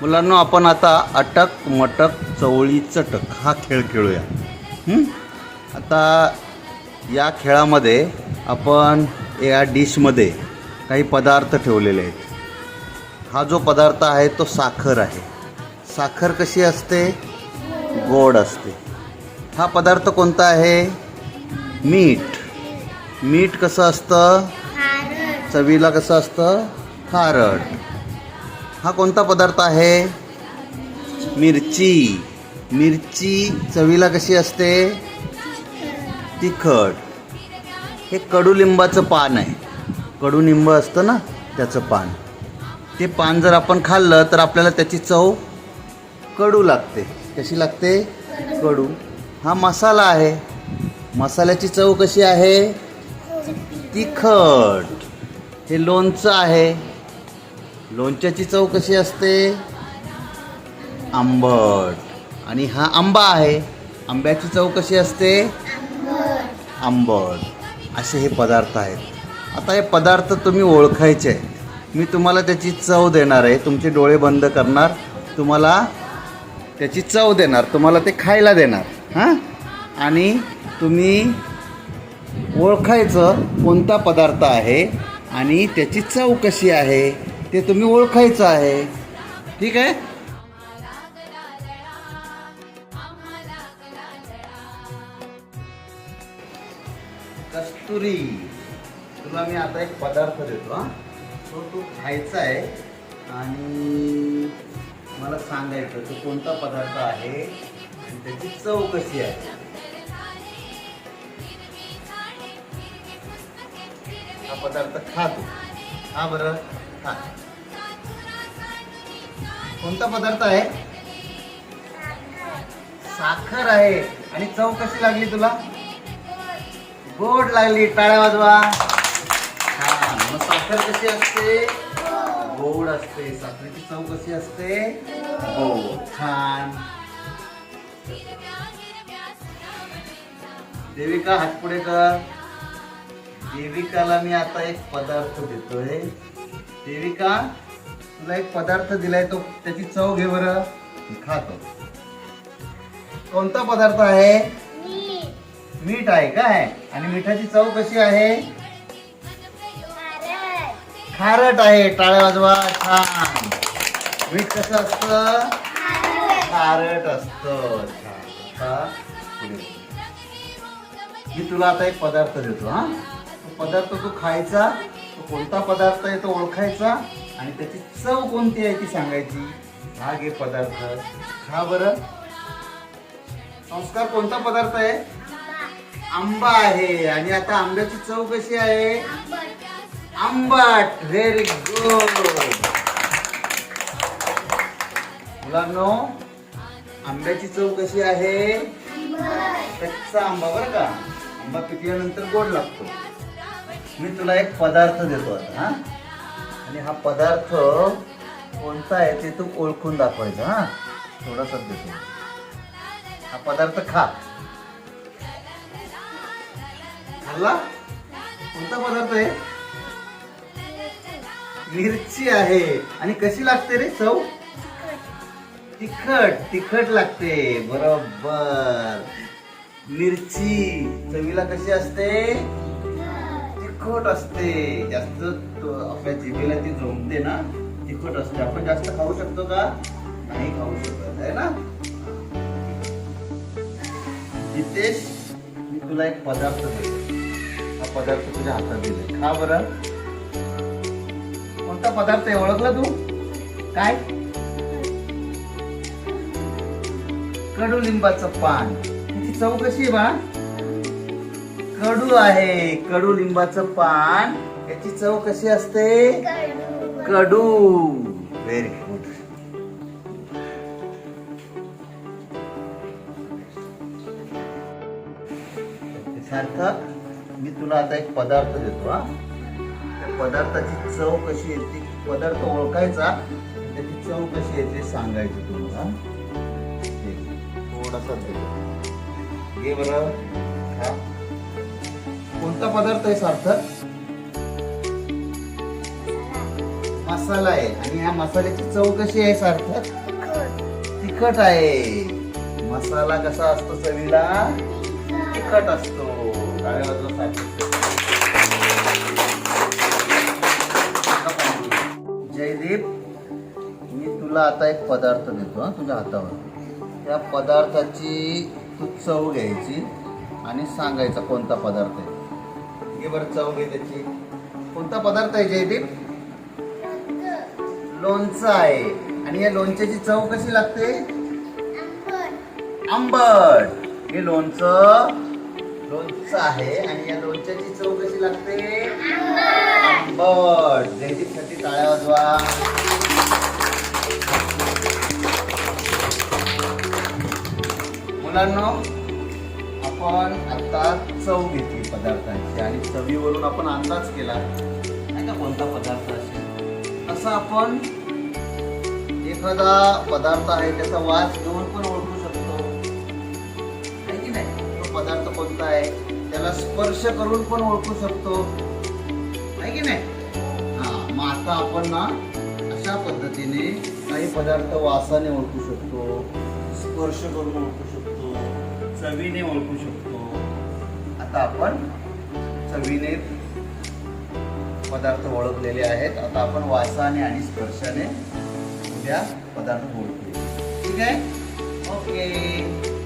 मुलांना आपण आता अटक मटक चवळी चटक हा खेळ खेळूया? आता या खेळामध्ये आपण या डिशमध्ये काही पदार्थ ठेवलेले आहेत. हा जो पदार्थ आहे तो साखर आहे. साखर कशी असते? गोड असते. हा पदार्थ कोणता आहे? मीठ. मीठ कसं असतं? चवीला कसं असतं? खारट. हा कोणता पदार्थ आहे? मिरची. मिरची चवीला कशी असते? तिखट. हे कडुलिंबाचं पान आहे. कडुलिंब असतं ना त्याचं पान. ते पान जर आपण खाल्लं तर आपल्याला त्याची चव कडू लागते. कशी लागते? कडू. हा मसाला आहे. मसाल्याची चव कशी आहे? तिखट. हे लोणचं आहे. लोणच्याची चव कशी असते? आंबट. आणि हा आंबा आहे. आंब्याची चव कशी असते? आंबट. असे हे पदार्थ आहेत. आता हे पदार्थ तुम्ही ओळखायचे मी तुम्हाला त्याची चव देणार आहे. तुमचे डोळे बंद करणार. तुम्हाला त्याची चव देणार. तुम्हाला ते खायला देणार. हां? आणि तुम्ही ओळखायचं कोणता पदार्थ आहे आणि त्याची चव कशी आहे? ते तुम्ही ओळखायचं आहे. ठीक आहे? कस्तुरी. तुला मी आता एक पदार्थ देतो हा. तो तू खायचा आहे आणि मला सांगायचं तो कोणता पदार्थ आहे आणि त्याची चव कशी आहे? हा पदार्थ खातो हा बरं. कोणता पदार्थ आहे? साखर आहे. आणि चव कशी लागली तुला? गोड लागली. टाळ्या वाजवा. मग साखर कशी असते? गोड असते. साखरेची चव कशी असते? गोड. छान. देविका हात पुढे कर. देविकाला मी आता एक पदार्थ देतोय. देविका तुला एक पदार्थ दिलाय तो त्याची चव घे बरं. खातो. कोणता पदार्थ आहे? मीठ आहे काय? आणि मिठाची चव कशी आहे? खारट आहे. टाळ्या वाजवा. छान. मीठ कसं असतं? खारट असत. मी तुला आता एक पदार्थ देतो हा. तो पदार्थ तू खायचा. कोणता पदार्थ आहे तो ओळखायचा आणि त्याची चव कोणती आहे ती सांगायची? हा घे पदार्थ. खा बरं. संस्कार कोणता पदार्थ आहे? आंबा आहे. आणि आता आंब्याची चव कशी आहे? आंबाट. व्हेरी गुड मुलांनो आंब्याची चव कशी आहे? कच्चा आंबा बरं का? आंबा पिकल्यानंतर गोड लागतो. मी तुला एक पदार्थ देतो आता हा? आणि हा पदार्थ कोणता आहे ते तू ओळखून दाखवायचं हा? थोडासा देतो. हा पदार्थ खा. खाल्ला? कोणता पदार्थ आहे? मिरची आहे. आणि कशी लागते रे चव? तिखट. तिखट लागते. बरोबर. मिरची. चवीला कशी असते? तिखट असते जास्त आपल्या जिभेला ती जमते ना तिखट असते. आपण जास्त खाऊ शकतो का? नाही खाऊ शकत आहे ना? जितेश मी तुला एक पदार्थ देतो. हा पदार्थ तुझ्या हातात दिले खा बरं. कोणता पदार्थ आहे? ओळखला तू? काय? कडुलिंबाचं पान. त्याची चव कशी आहे बा? कडू आहे. कडुलिंबाचं पान. याची चव कशी असते? कडू. व्हेरी गुड सार्थक मी तुला आता एक पदार्थ देतो हा. त्या पदार्थाची चव कशी येते? पदार्थ ओळखायचा. त्याची चव कशी येते सांगायची तुला थोडासा घे बरं. कोणता पदार्थ आहे सार्थक? मसाला आहे. आणि या मसाल्याची चव कशी आहे सार्थक? तिखट आहे. मसाला कसा असतो चवीला? तिखट असतो. टाळ्या जयदीप मी तुला आता एक पदार्थ देतो तुझ्या हातावर. त्या पदार्थाची तू चव घ्यायची आणि सांगायचा कोणता पदार्थ आहे. घे बरं चव घे त्याची. कोणता पदार्थ आहे जयदीप? लोणचं आहे. आणि या लोणच्याची चव कशी लागते? आंबट. हे लोणचं लोणचं आहे. आणि या लोणच्याची चव कशी लागते? आंबट. जयदीपसाठी टाळ्या वाजवा. मुलांना आपण आता चव घेतली. पदार्थांची आणि चवीवरून आपण अंदाज केला नाही का कोणता पदार्थ असेल. असं आपण एखादा पदार्थ आहे त्याचा वास घेऊन पण ओळखू शकतो. आहे की नाही? तो पदार्थ कोणता आहे त्याला स्पर्श करून पण ओळखू शकतो. आहे की नाही? हा मग आता आपण ना अशा पद्धतीने काही पदार्थ वासाने ओळखू शकतो स्पर्श करून ओळखू शकतो चवीने ओळखू शकतो. आता आपण चवीने पदार्थ ओळखलेले आहेत. आता आपण वासाने आणि स्पर्शाने उद्या पदार्थ ओळखले ठीक आहे? ओके.